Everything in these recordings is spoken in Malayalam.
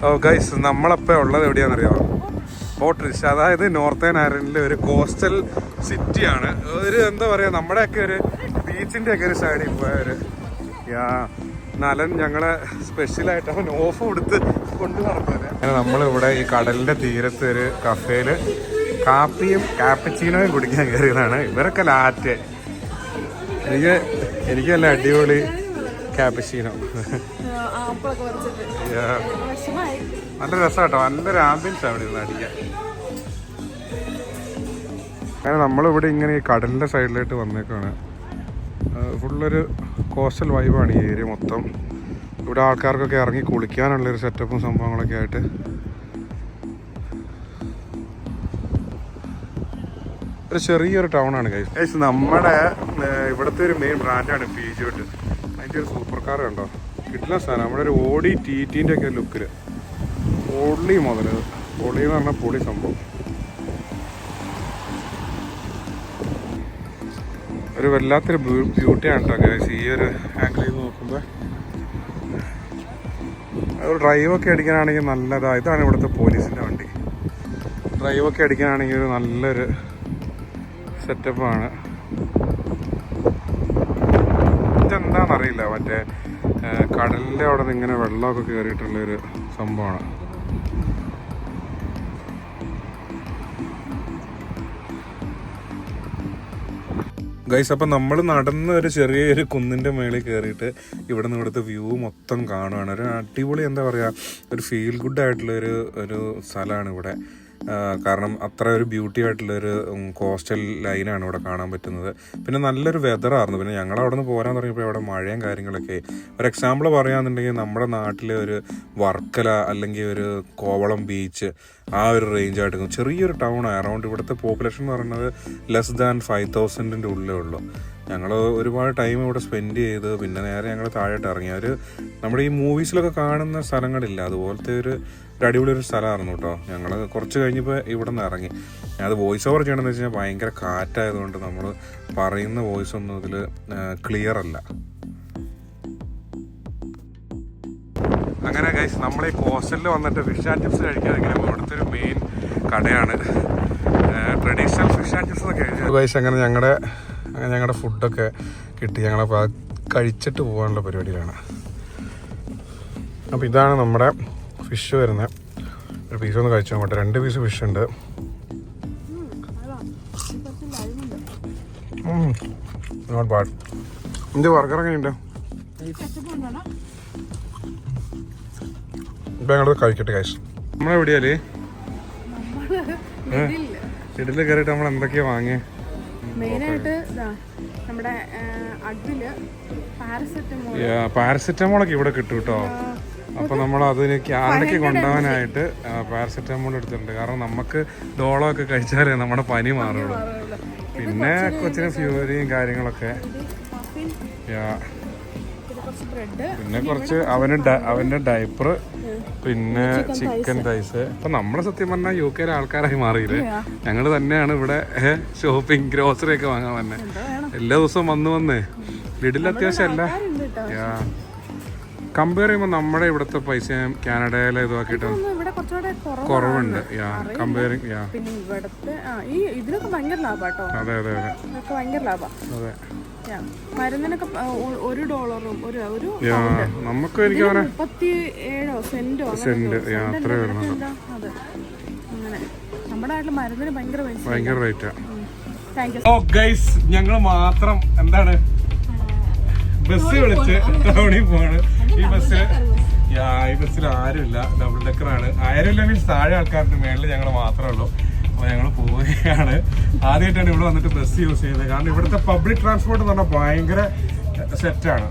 ഓ ഗൈസ് നമ്മളപ്പോൾ ഉള്ളത് എവിടെയാണെന്നറിയാമോ ഫോർട്ട് അതായത് നോർത്തേൺ അയർലൻഡിലെ ഒരു കോസ്റ്റൽ സിറ്റിയാണ് ഒരു എന്താ പറയുക നമ്മുടെയൊക്കെ ഒരു ബീച്ചിന്റെ ഒക്കെ ഒരു സൈഡിൽ പോയ ഒരു യാ നലൻ ഞങ്ങളെ സ്പെഷ്യലായിട്ട് അവൻ ഓഫ് കൊടുത്ത് കൊണ്ടു അങ്ങനെ നമ്മളിവിടെ ഈ കടലിന്റെ തീരത്ത് ഒരു കഫേയിൽ കാപ്പിയും കാപ്പച്ചീനോയും കുടിക്കാൻ കയറിയതാണ്. ഇവരൊക്കെ ലാറ്റ്. എനിക്ക് എനിക്ക് നല്ല അടിപൊളി വിഷമായി. നല്ല രസമാട്ടോ. നല്ലൊരു ആംബിയൻസ് അവിടെ ഇരുന്ന് അടിക്കാൻ അങ്ങനെ നമ്മളിവിടെ ഇങ്ങനെ ഈ കടലിന്റെ സൈഡിലായിട്ട് വന്നേക്കാണ്. ഫുള്ളൊരു കോസ്റ്റൽ വൈബാണ് ഈ ഏരിയ മൊത്തം. ഇവിടെ ആൾക്കാർക്കൊക്കെ ഇറങ്ങി കുളിക്കാനുള്ളൊരു സെറ്റപ്പും സംഭവങ്ങളൊക്കെ ആയിട്ട്. ഒരു ചെറിയൊരു ടൗൺ ആണ് ഗൈസ് നമ്മുടെ ഇവിടുത്തെ ഒരു മെയിൻ ബ്രാൻഡാണ് പി ജി ഒരു സൂപ്പർ കാർ കണ്ടോ? കിട്ടില്ല സാധനം. നമ്മുടെ ഒരു ഓടി ടി ടീന്റെ ഒക്കെ ലുക്കിൽ പൊള്ളി മുതൽ പൊളി എന്ന് പറഞ്ഞാൽ പൊളി സംഭവം. ഒരു വല്ലാത്തൊരു ബ്യൂട്ടിയാണ് കേട്ടോ ഗൈസ് ഈ ഒരു ആംഗിളിൽ നിന്ന് നോക്കുമ്പോൾ ഒരു ഡ്രൈവൊക്കെ അടിക്കാനാണെങ്കിൽ നല്ലതാ. ഇതാണ് ഇവിടുത്തെ പോലീസിന്റെ വണ്ടി. ഡ്രൈവൊക്കെ അടിക്കാനാണെങ്കിൽ ഒരു നല്ലൊരു സെറ്റപ്പാണ് ഇതെന്താണെന്നറിയില്ല മറ്റേ കടലിന്റെ അവിടെ നിന്ന് ഇങ്ങനെ വെള്ളമൊക്കെ കയറിയിട്ടുള്ളൊരു സംഭവമാണ്. ഗൈസ് അപ്പം നമ്മൾ നടന്ന ഒരു ചെറിയൊരു കുന്നിന്റെ മേളിൽ കയറിയിട്ട് ഇവിടെ നിന്ന് ഇവിടുത്തെ വ്യൂ മൊത്തം കാണുകയാണ് ഒരു അടിപൊളി എന്താ പറയുക ഒരു ഫീൽ ഗുഡ് ആയിട്ടുള്ള ഒരു ഒരു സ്ഥലമാണ് ഇവിടെ. കാരണം അത്ര ഒരു ബ്യൂട്ടി ആയിട്ടുള്ള ഒരു കോസ്റ്റൽ ലൈനാണ് ഇവിടെ കാണാൻ പറ്റുന്നത്. പിന്നെ നല്ലൊരു വെതറായിരുന്നു പിന്നെ ഞങ്ങൾ അവിടെ നിന്ന് പോരാൻ തുടങ്ങിയപ്പോൾ അവിടെ മഴയും കാര്യങ്ങളൊക്കെ. ഒരു എക്സാമ്പിൾ പറയുകയാണെന്നുണ്ടെങ്കിൽ നമ്മുടെ നാട്ടിലെ ഒരു വർക്കല അല്ലെങ്കിൽ ഒരു കോവളം ബീച്ച് ആ ഒരു റേഞ്ച് ആയിട്ട് ചെറിയൊരു ടൗൺ അറൗണ്ട് ഇവിടുത്തെ പോപ്പുലേഷൻ എന്ന് പറയുന്നത് ലെസ് ദാൻ ഫൈവ് തൗസൻഡിന്റെ ഉള്ളിലേ ഉള്ളൂ. ഞങ്ങൾ ഒരുപാട് ടൈം ഇവിടെ സ്പെൻഡ് ചെയ്ത് പിന്നെ നേരെ ഞങ്ങൾ താഴോട്ട് ഇറങ്ങി. ഒരു നമ്മുടെ ഈ മൂവീസിലൊക്കെ കാണുന്ന സ്ഥലങ്ങളില്ല. അതുപോലത്തെ ഒരു അടിപൊളി ഒരു സ്ഥലമായിരുന്നു കേട്ടോ. ഞങ്ങൾ കുറച്ച് കഴിഞ്ഞപ്പോൾ ഇവിടെ നിന്ന് ഇറങ്ങി അത് വോയിസ് ഓവർ ചെയ്യണമെന്ന് വെച്ച് കഴിഞ്ഞാൽ ഭയങ്കര കാറ്റായതുകൊണ്ട് നമ്മൾ പറയുന്ന വോയിസ് ഒന്നും ഇതിൽ ക്ലിയർ അല്ല. അങ്ങനെ ഗൈസ് നമ്മൾ ഈ കോസ്റ്റലിൽ വന്നിട്ട് ഫിഷ് ആൻഡ് ചിപ്സ് കഴിക്കാതെങ്കിലും ഇവിടുത്തെ ഒരു മെയിൻ കടയാണ്. ട്രഡീഷണൽ ഫിഷ് ആൻഡ് ചിപ്സ് ഒക്കെ ഗൈസ് അങ്ങനെ ഞങ്ങളുടെ അങ്ങനെ ഞങ്ങളുടെ ഫുഡൊക്കെ കിട്ടി. ഞങ്ങളപ്പോൾ അത് കഴിച്ചിട്ട് പോകാനുള്ള പരിപാടിയിലാണ്. അപ്പോൾ ഇതാണ് നമ്മുടെ ഫിഷ് വരുന്നത് ഒരു പീസ് ഒന്ന് കഴിച്ചു നോക്കട്ടെ. രണ്ട് പീസ് ഫിഷ് ഉണ്ട്. നോട്ട് ബാഡ് എന്ത് ബർഗർ എങ്ങനെയുണ്ട്? ഇപ്പം ഞങ്ങളത് കഴിക്കട്ടെ കാശ് നമ്മളെവിടെയാലേ ഇടയിൽ കയറിയിട്ട് നമ്മൾ എന്തൊക്കെയാ വാങ്ങിയേ? മെയിനായിട്ട് നമ്മുടെ അടിൽ പാരസെറ്റമോൾ പാരസെറ്റമോളൊക്കെ ഇവിടെ കിട്ടും കേട്ടോ. അപ്പൊ നമ്മൾ അതിന് ക്യാരടയ്ക്ക് കൊണ്ടുപോകാനായിട്ട് പാരസെറ്റമോൾ എടുത്തിട്ടുണ്ട്. കാരണം നമുക്ക് ഡോളോ ഒക്കെ കഴിച്ചാലേ നമ്മുടെ പനി മാറുള്ളൂ. പിന്നെ കൊച്ചിന് ഫ്യൂരിയും കാര്യങ്ങളൊക്കെ. പിന്നെ കുറച്ച് അവന് അവന്റെ ഡയപ്പർ പിന്നെ ചിക്കൻ റൈസ് ഇപ്പൊ നമ്മളെ സത്യം പറഞ്ഞാൽ യു കെയിലെ ആൾക്കാരായി മാറിയില്ലേ? ഞങ്ങൾ തന്നെയാണ് ഇവിടെ ഷോപ്പിംഗ് ഗ്രോസറി ഒക്കെ വാങ്ങാൻ വന്നെ. എല്ലാ ദിവസവും വന്ന് വന്ന്. ലിഡിൽ അത്യാവശ്യം അല്ല കമ്പയർ ചെയ്യുമ്പോൾ നമ്മുടെ ഇവിടുത്തെ പൈസ കാനഡയിലെ ഇതാക്കിയിട്ട് കുറവുണ്ട്. യാ കമ്പയറിങ് യാ പിന്നെ ഇവിടുത്തെ ആ ഈ ഇതിനൊക്കെ ഭയങ്കര ലാഭം കേട്ടോ അതെ അതെ അതെ. അതെ. മരുന്നിനൊക്കെ ഒരു ഡോളറും ഒരു ഒരു യാ നമുക്ക് എനിക്ക് മുപ്പത്തി ഏഴോ സെന്റോ സെന്റ് യാ അത്രേ അതെ? അങ്ങനെ. നമ്മുടെ നാട്ടിൽ മരുന്നിന് ഭയങ്കര റേറ്റാ ഓ ഗൈസ് ഞങ്ങൾ മാത്രം എന്താണ്? ബസ് വിളിച്ച് ടൗണിൽ പോവാണ് ഈ ബസ്സിൽ യാ ഈ ബസ്സിൽ ആരുമില്ല. ഡബിൾ ഡെക്കറാണ് ആരുമില്ല മീൻസ് താഴെ ആൾക്കാരുടെ മേളിൽ ഞങ്ങൾ മാത്രമേ ഉള്ളൂ. അപ്പോൾ ഞങ്ങൾ പോവുകയാണ്. ആദ്യമായിട്ടാണ് ഇവിടെ വന്നിട്ട് ബസ് യൂസ് ചെയ്യുന്നത്. കാരണം ഇവിടുത്തെ പബ്ലിക് ട്രാൻസ്പോർട്ട് എന്ന് പറഞ്ഞാൽ ഭയങ്കര സെറ്റാണ്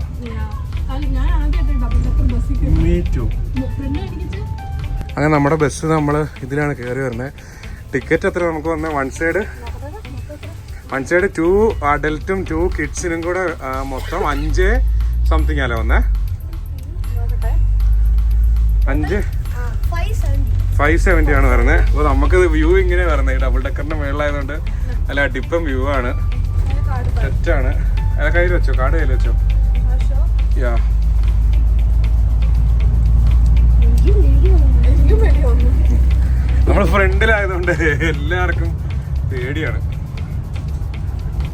അങ്ങനെ നമ്മുടെ ബസ് നമ്മൾ ഇതിലാണ് കയറി വരുന്നത് ടിക്കറ്റ് എത്ര നമുക്ക് വന്ന? One side one side two അഡൽട്ടും two കിഡ്സിനും കൂടെ മൊത്തം അഞ്ച് സംതിങ് അല്ലേ വന്നേ? അഞ്ച് ഫൈവ് സെവന്റി ആണ് വരുന്നത് അപ്പോൾ നമുക്ക് വ്യൂ ഇങ്ങനെ വരുന്നത് ഈ ഡബിൾ ഡെക്കറിന്റെ മേളിലായതുകൊണ്ട് നല്ല അടിപ്പം വ്യൂ ആണ്. സെറ്റാണ് അല്ല കയ്യിൽ വെച്ചോ. കാർഡ് കയ്യിൽ വെച്ചോ. യാ ഫ്രണ്ടിലായതുകൊണ്ട് എല്ലാവർക്കും പേടിയാണ്.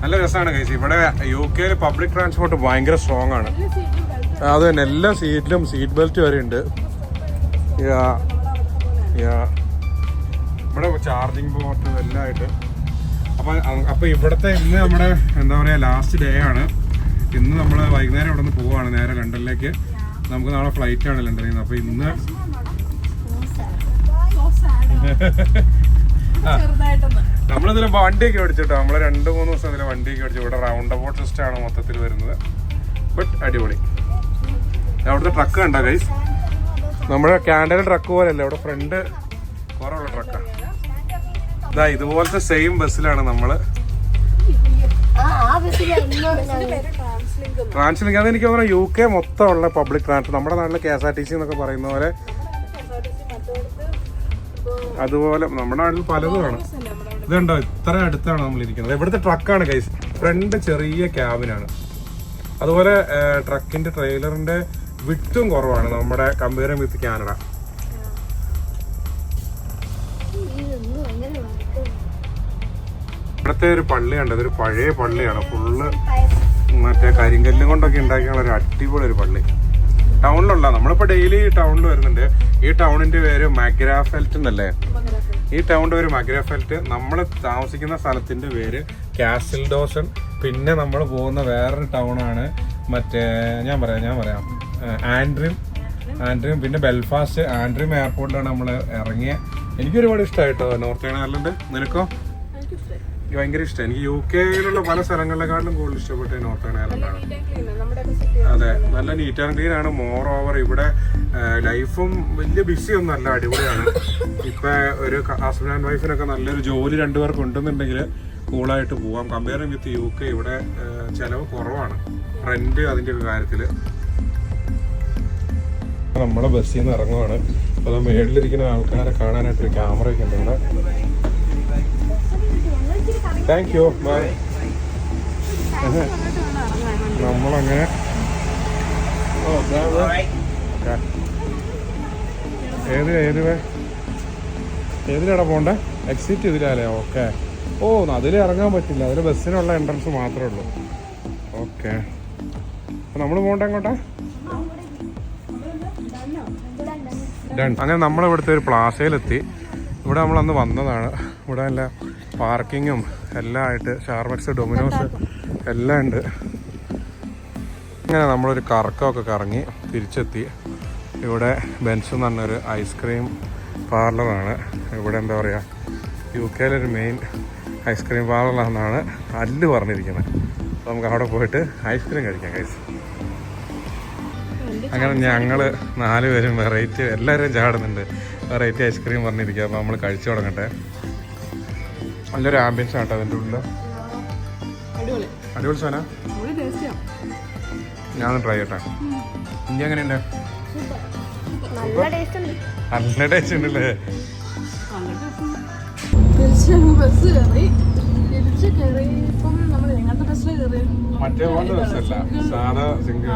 നല്ല രസമാണ് കഴിച്ച് ഇവിടെ യു കെയിൽ പബ്ലിക് ട്രാൻസ്പോർട്ട് ഭയങ്കര സ്ട്രോങ് ആണ്. അത് തന്നെ. എല്ലാ സീറ്റിലും സീറ്റ് ബെൽറ്റ് വരെ ഉണ്ട് ഇവിടെ ചാർജിങ് പോർട്ട് എല്ലാം ആയിട്ട്. അപ്പൊ അപ്പൊ ഇവിടുത്തെ ഇന്ന് നമ്മുടെ എന്താ പറയാ ലാസ്റ്റ് ഡേ ആണ്. ഇന്ന് നമ്മൾ വൈകുന്നേരം ഇവിടെ നിന്ന് പോവാണ് നേരെ ലണ്ടനിലേക്ക്. നമുക്ക് നാളെ ഫ്ലൈറ്റ് ആണ് ലണ്ടനിൽ നിന്ന്. അപ്പൊ ഇന്ന് നമ്മളിതിൽ വണ്ടിയൊക്കെ ഓടിച്ചിട്ടോ? നമ്മൾ രണ്ട് മൂന്ന് ദിവസം ഇതിൽ വണ്ടിയൊക്കെ ഓടിച്ചു. ഇവിടെ റൗണ്ട് അബൌട്ട് സിസ്റ്റാണ് മൊത്തത്തിൽ വരുന്നത്. ബട്ട് അടിപൊളി. അവിടുത്തെ ട്രക്ക് കണ്ടോ ഗൈസ് നമ്മുടെ ക്യാൻഡൽ ട്രക്ക് പോലെയല്ല? ഇവിടെ ഫ്രണ്ട് കുറവുള്ള ട്രക്കാണ് ഇതാ ഇതുപോലത്തെ സെയിം ബസ്സിലാണ് നമ്മൾ. ട്രാൻസ്ലിങ്ക് അത് എനിക്ക് തോന്നുന്നു യു കെ മൊത്തമുള്ള പബ്ലിക് ട്രാൻസ്പോർട്ട് നമ്മുടെ നാട്ടിൽ K S R T C എന്നൊക്കെ പറയുന്ന പോലെ അതുപോലെ നമ്മുടെ നാട്ടിൽ പലതും ആണ്. ഇതുണ്ടോ? ഇത്ര അടുത്താണ് നമ്മൾ ഇരിക്കുന്നത്. ഇവിടുത്തെ ട്രക്കാണ് കൈസ് ഫ്രണ്ട് ചെറിയ ക്യാബിനാണ് അതുപോലെ ട്രക്കിന്റെ ട്രെയിലറിന്റെ വിട്ടും കുറവാണ്. നമ്മുടെ കമ്പയർ വിത്ത് കാനഡ. ഇവിടുത്തെ ഒരു പള്ളി പള്ളിയുണ്ട് ഒരു പഴയ പള്ളിയാണ്. ഫുള്ള് മറ്റേ കരിങ്കല്ലും കൊണ്ടൊക്കെ ഉണ്ടാക്കിയുള്ള ഒരു അടിപൊളി ഒരു പള്ളി. ടൗണിലുള്ള നമ്മളിപ്പോ ഡെയിലി ടൗണിൽ വരുന്നുണ്ട്. ഈ ടൗണിന്റെ പേര് മാഗ്രാഫെൽറ്റ് എന്നല്ലേ? ഈ ടൗണിന്റെ പേര് മാഗ്രാഫെൽറ്റ്. നമ്മൾ താമസിക്കുന്ന സ്ഥലത്തിന്റെ പേര് കാസിൽ ഡോസൺ പിന്നെ നമ്മൾ പോകുന്ന വേറൊരു ടൗണാണ് മറ്റേ ഞാൻ പറയാം ഞാൻ പറയാം. ആൻഡ്രിം ആൻഡ്രിം പിന്നെ ബെൽഫാസ്റ്റ് ആൻഡ്രിം എയർപോർട്ടിലാണ് നമ്മൾ ഇറങ്ങിയ. എനിക്ക് ഒരുപാട് ഇഷ്ടമായിട്ടോ നോർത്ത് അയർലൻഡ് നിനക്കോ? ഭയങ്കര ഇഷ്ടം. എനിക്ക് യു കെയിലുള്ള പല സ്ഥലങ്ങളിലെക്കാളും കൂടുതൽ ഇഷ്ടപ്പെട്ട നോർത്ത് അയർലൻഡാണ് അതെ നല്ല നീറ്റ് ആൻഡ് ക്ലീൻ ആണ്. മോർ ഓവർ ഇവിടെ ലൈഫും വലിയ ബിസി ഒന്നും അല്ല അടിപൊളിയാണ്. ഇപ്പൊ ഒരു ഹസ്ബൻഡ് ആൻഡ് വൈഫിനൊക്കെ നല്ലൊരു ജോലി രണ്ടുപേർക്ക് ഉണ്ടെന്നുണ്ടെങ്കിൽ കൂളായിട്ട് പോവാം. കമ്പയർ വിത്ത് യു കെ ഇവിടെ ചെലവ് കുറവാണ്. റെന്റ് അതിന്റെ ഒക്കെ കാര്യത്തിൽ. നമ്മുടെ ബസ്സിൽ നിന്ന് ഇറങ്ങുവാണ്. അത് മേളിലിരിക്കുന്ന ആൾക്കാരെ കാണാനായിട്ട് ക്യാമറ ഒക്കെ ഉണ്ട് താങ്ക് യു ബൈ നമ്മളങ്ങനെ. ഏത് ഏത് ഏതിലാടാ പോണ്ടേ? എക്സിറ്റ് ഇതിലാലേ? ഓക്കെ ഓ അതിൽ ഇറങ്ങാൻ പറ്റില്ല. അതിൽ ബസ്സിനുള്ള എൻട്രൻസ് മാത്രമേ ഉള്ളൂ. ഓക്കെ നമ്മൾ പോകണ്ടേ എങ്ങോട്ടാ Done. അങ്ങനെ നമ്മളിവിടുത്തെ ഒരു പ്ലാസയിലെത്തി. ഇവിടെ നമ്മൾ അന്ന് വന്നതാണ്. ഇവിടെ നല്ല പാർക്കിങ്ങും എല്ലാം ആയിട്ട് ഷാർബക്സ് ഡൊമിനോസ് എല്ലാം ഉണ്ട്. ഇങ്ങനെ നമ്മളൊരു കറക്കമൊക്കെ കറങ്ങി തിരിച്ചെത്തി. ഇവിടെ ബെൻസ് എന്ന് പറഞ്ഞൊരു ഐസ്ക്രീം പാർലറാണ് ഇവിടെ എന്താ പറയുക യു കെയിലൊരു മെയിൻ ഐസ്ക്രീം പാർലറാണെന്നാണ് അല്ല് പറഞ്ഞിരിക്കുന്നത്. അപ്പോൾ നമുക്ക് അവിടെ പോയിട്ട് ഐസ്ക്രീം കഴിക്കാം കൈസ് അങ്ങനെ ഞങ്ങൾ നാല് പേരും വെറൈറ്റി എല്ലാവരും ചാടുന്നുണ്ട്. വെറൈറ്റി ഐസ്ക്രീം പറഞ്ഞിരിക്കുക. അപ്പോൾ നമ്മൾ കഴിച്ചു തുടങ്ങട്ടെ. നല്ലൊരു ആംബിയൻസ് ആട്ടോ അതിന്റെ ഉള്ളിൽ അടിപൊളി. അടിപൊളി ഞാൻ ട്രൈ ചെയ്യട്ടെ. ഇനി എങ്ങനെയുണ്ട്? നല്ല ടേസ്റ്റ് ഉണ്ടല്ലേ? ബസ് കയറി തിരിച്ച് കയറിയപ്പം നമ്മൾ എങ്ങനത്തെ ബസ്സിൽ കയറി. മറ്റേ പോലത്തെ ബസ്സല്ല സാധാ സിംഗിൾ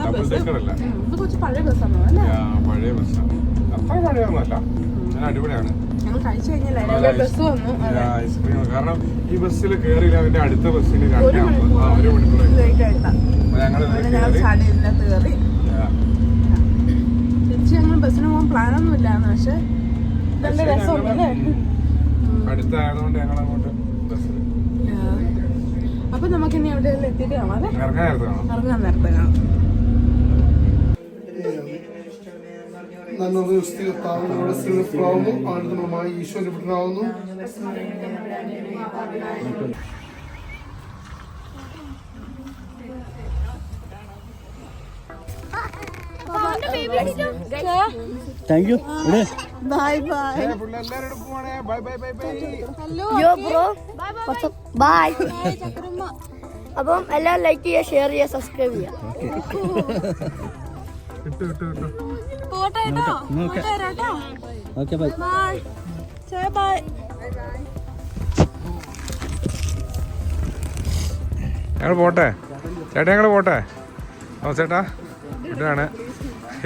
ഡബിൾ ഡെക്കർ അല്ല. ഇത് കുറച്ച് പഴയ ബസ്സാണ് അല്ലേ? യാ, പഴയ ബസ്സാണ് അത്ര പഴയൊന്നുമല്ല ഞാൻ അടിപൊളിയാണ്. ബസ് ഐസ്ക്രീം കാരണം ഈ ബസ്സിൽ കയറിയില്ല അതിന്റെ അടുത്ത ബസ്സിന് ഒരു മണിക്കൂർ തിരിച്ച് ഞങ്ങൾ പോകാൻ പ്ലാനൊന്നും ഇല്ലായിരുന്നു. പക്ഷെ നല്ല രസമുണ്ട് അല്ലേ? അടുത്തായതുകൊണ്ട് ഞങ്ങൾ അങ്ങോട്ട് ബസ്സിൽ അപ്പൊ നമുക്ക് ഇനി അവിടെ എത്തിയിട്ട് കാണാം ഇറങ്ങാൻ നേരത്തെ കാണാം. നന്മ സ്ഥിരത്താവുന്നു നമ്മുടെ സ്ഥിരപ്രാവുന്നു ആനന്ദമായി ഈശ്വരൻ പുത്രനാവുന്നു താങ്ക് യു ഇവിടെ. ബൈ ബൈ എല്ലാവരോടും ബൈ ബൈ ബൈ അപ്പം എല്ലാം ലൈക്ക് ചെയ്യുക ഷെയർ ചെയ്യുക സബ്സ്ക്രൈബ് ചെയ്യുക. ഓക്കെ ബൈ ബൈ ഞങ്ങൾ പോട്ടെ ചേട്ടാ ഞങ്ങൾ പോട്ടെ. ഓ ചേട്ടാ ഇതാണ്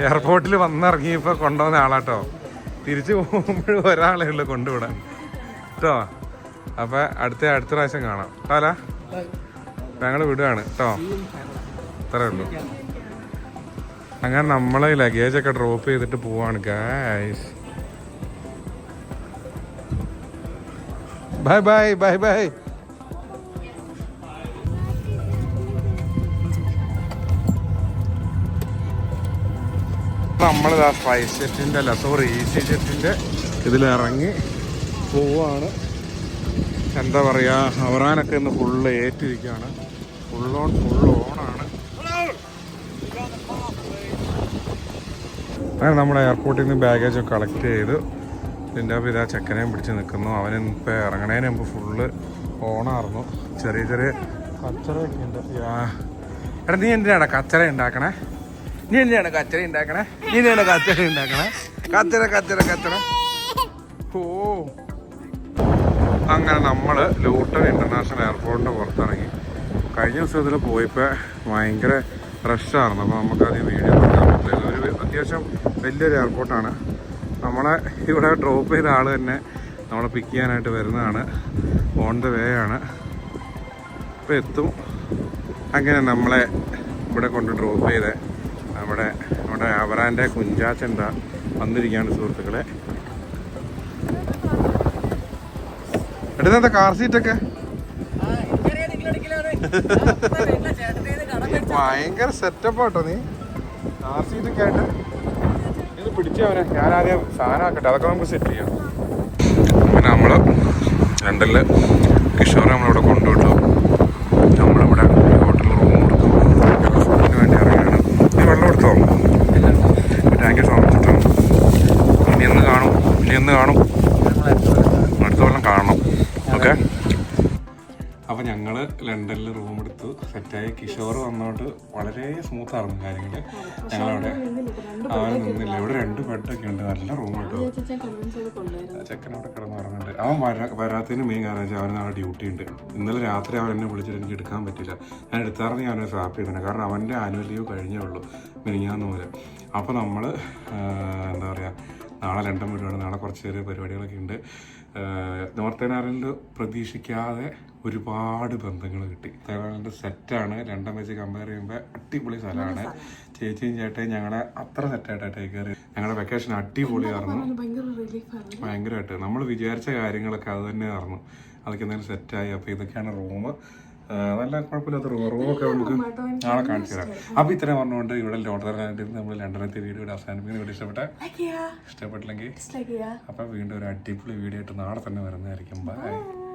എയർപോർട്ടിൽ വന്നിറങ്ങിയപ്പോൾ കൊണ്ടുവന്ന ആളാട്ടോ. തിരിച്ചു പോകുമ്പോഴും ഒരാളെ ഉള്ളു കൊണ്ടുവിടാൻ. കേട്ടോ അപ്പൊ അടുത്ത അടുത്ത പ്രാവശ്യം കാണാം. കാല ഞങ്ങൾ വിടുകയാണ് കേട്ടോ അത്രേ ഉള്ളൂ. അങ്ങനെ നമ്മളെ ലഗേജ് ഒക്കെ ഡ്രോപ്പ് ചെയ്തിട്ട് പോവാണ് guys bye bye bye bye നമ്മളിതാ സ്പൈസ് ജെറ്റിന്റെ അല്ല സോറി ഈസി ജെറ്റിന്റെ ഇതിലിറങ്ങി പോവാണ്. എന്താ പറയാ അവറാനൊക്കെ ഇന്ന് ഫുള്ള് ഏറ്റിരിക്കുകയാണ് ഫുൾ ഓൺ ഫുൾ ഓണാണ് അങ്ങനെ നമ്മുടെ എയർപോർട്ടിൽ നിന്ന് ബാഗേജ് ഒക്കെ കളക്ട് ചെയ്ത്. ഇതിന്റെ അപ്പം ഇതാ ചെക്കനെയും പിടിച്ച് നിൽക്കുന്നു അവൻ ഇപ്പോൾ ഇറങ്ങണേന് മുമ്പ് ഫുള്ള് ഓണായിരുന്നു ചെറിയ ചെറിയ കച്ചറയൊക്കെ ഉണ്ട്. എടാ നീ എന്തിനാണ് കച്ചറ ഉണ്ടാക്കണേ നീ എന്തിനാണ് കച്ചറ ഉണ്ടാക്കണേ നീ എന്തിനാണ് കച്ചറ ഉണ്ടാക്കണേ കച്ചറ കച്ചറ കച്ചറ. ഓ. അങ്ങനെ നമ്മൾ ലൂട്ടൺ ഇന്റർനാഷണൽ എയർപോർട്ടിന്റെ പുറത്തിറങ്ങി. കഴിഞ്ഞ ദിവസം ഇതിൽ പോയപ്പോൾ ഭയങ്കര റഷായിരുന്നു അപ്പോൾ നമുക്കത് വീഡിയോ എടുക്കാൻ പറ്റില്ല. ഒരു അത്യാവശ്യം വലിയൊരു എയർപോർട്ടാണ് നമ്മളെ ഇവിടെ ഡ്രോപ്പ് ചെയ്ത ആൾ തന്നെ നമ്മളെ പിക്ക് ചെയ്യാനായിട്ട് വരുന്നതാണ്. ഓൺ ദ വേ ആണ്. ഇപ്പം എത്തും. അങ്ങനെ നമ്മളെ ഇവിടെ കൊണ്ട് ഡ്രോപ്പ് ചെയ്ത് നമ്മുടെ നമ്മുടെ അവറാന്റെ കുഞ്ചാച്ചന്റെ വന്നിരിക്കുകയാണ് സുഹൃത്തുക്കളെ. എടുത്ത കാർ സീറ്റൊക്കെ ഭയങ്കര സെറ്റപ്പ് ആട്ടോ നീ. കാർ സീറ്റൊക്കെ ആയിട്ട്. ഇത് പിടിച്ചവനെ ഞാൻ ആദ്യം സാധനം ആക്കട്ടെ. അതൊക്കെ നമുക്ക് സെറ്റ് ചെയ്യാം. അങ്ങനെ നമ്മൾ ലണ്ടനിൽ കിഷോറെ നമ്മളിവിടെ കൊണ്ടുവിട്ടു നമ്മളിവിടെ ഹോട്ടലിൽ റൂം എടുത്തു ഫുഡിന് വേണ്ടി ഇറങ്ങിയാണ് നീ വെള്ളം എടുത്തോ താങ്ക് യു സോ മച്ച് കേട്ടോ ഇനി എന്ന് കാണും ഇനി എന്ന് കാണും അടുത്ത കൊല്ലം കാണണം ഓക്കെ അപ്പോൾ ഞങ്ങൾ ലണ്ടനിൽ റൂം എടുത്തു. സെറ്റായി കിഷോർ വന്നോണ്ട് വളരെ സ്മൂത്ത് ആയിരുന്നു കാര്യങ്ങൾ ഞങ്ങളവിടെ അവൻ നിന്നില്ല. ഇവിടെ രണ്ട് ബെഡൊക്കെ ഉണ്ട്. നല്ല റൂം കേട്ടോ. ചെക്കൻ അവിടെ കിടന്ന് പറഞ്ഞിട്ട് അവൻ വരാ വരാത്തതിന് മെയിൻ കാരണം വെച്ചാൽ അവന് നാളെ ഡ്യൂട്ടി ഉണ്ട്. ഇന്നലെ രാത്രി അവൻ എന്നെ വിളിച്ചിട്ട് എനിക്ക് എടുക്കാൻ പറ്റില്ല. ഞാൻ എടുത്താറിന് ഞാൻ സ്വാപ്പ് ചെയ്തിട്ടുണ്ട് കാരണം അവന്റെ ആനുവൽ ലീവ് കഴിഞ്ഞേ ഉള്ളൂ. മിനിങ്ങാന്ന് പോലെ അപ്പോൾ നമ്മൾ എന്താ പറയുക നാളെ ലണ്ടൻ വിടുകയാണ് നാളെ കുറച്ച് ചെറിയ പരിപാടികളൊക്കെ ഉണ്ട്. നോർത്ത് ഐർലൻഡ് പ്രതീക്ഷിക്കാതെ ഒരുപാട് ബന്ധങ്ങൾ കിട്ടി. ഐർലൻഡ് സെറ്റാണ്. രണ്ടും വെച്ച് കമ്പയർ ചെയ്യുമ്പോൾ അടിപൊളി സ്ഥലമാണ്. ചേച്ചിയും ചേട്ടയും ഞങ്ങളെ അത്ര സെറ്റായിട്ടാണ് ടേക്ക് കയറി ഞങ്ങളുടെ വെക്കേഷൻ അടിപൊളിയായിരുന്നു ഭയങ്കരമായിട്ട്. നമ്മൾ വിചാരിച്ച കാര്യങ്ങളൊക്കെ അത് തന്നെ ആയിരുന്നു. അതൊക്കെ എന്തായാലും സെറ്റായി അപ്പോൾ ഇതൊക്കെയാണ് റൂം നല്ല കുഴപ്പമില്ലാത്ത റൂം. റൂമൊക്കെ നമുക്ക് നാളെ കാണിച്ചു തരാം. അപ്പോൾ ഇത്രയും പറഞ്ഞുകൊണ്ട് ഇവിടെ ലോട്ടറിനായിട്ട് നമ്മൾ രണ്ടരത്തെ വീഡിയോ ഇവിടെ അവസാനിപ്പിക്കുന്ന. വീഡിയോ ഇഷ്ടപ്പെട്ട? ഇഷ്ടപ്പെട്ടില്ലെങ്കിൽ അപ്പോൾ വീണ്ടും ഒരു അടിപൊളി വീഡിയോ ആയിട്ട് നാളെ തന്നെ വരുന്നതായിരിക്കും. ബൈ